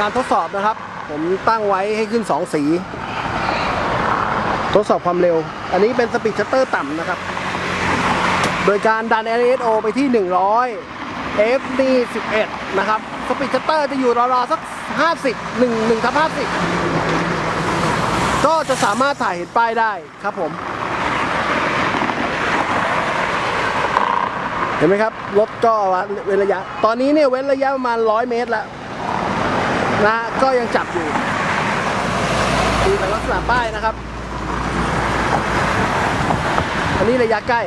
การทดสอบนะครับ ผมตั้งไว้ให้ขึ้น 2 สี ทดสอบความเร็ว อันนี้เป็นสปีดชัตเตอร์ต่ำนะครับ โดยการดัน LSO ไปที่ 100 FD 11 นะครับ สปีดชัตเตอร์จะอยู่ราวๆสัก 50 1 1ทับ50 ก็จะสามารถถ่ายเห็นป้ายได้ครับผมเห็นไหมครับรถก็เว้นระยะ ตอนนี้เนี่ยเว้นระยะประมาณ100เมตรแล้ว นะก็ยังจับอยู่ดูแต่ลักษณะป้ายนะครับ อันนี้ระยะใกล้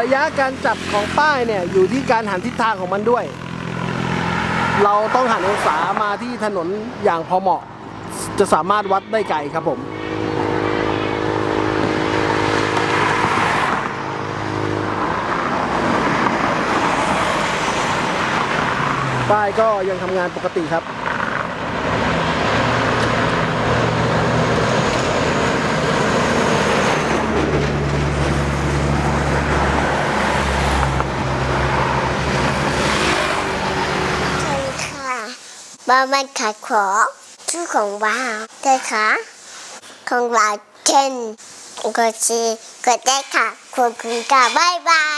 ระยะการจับของป้ายเนี่ยอยู่ที่การหันทิศทางของมันด้วย เราต้องหันองศามาที่ถนนอย่างพอเหมาะ จะสามารถวัดได้ไกลครับผม ป้ายก็ยังทำงานปกติครับบ้านมันขายของชื่อของว้าวได้ค่ะ ของเราเช่นก็ชีก็ได้ค่ะขอบคุณค่ะบ๊ายบาย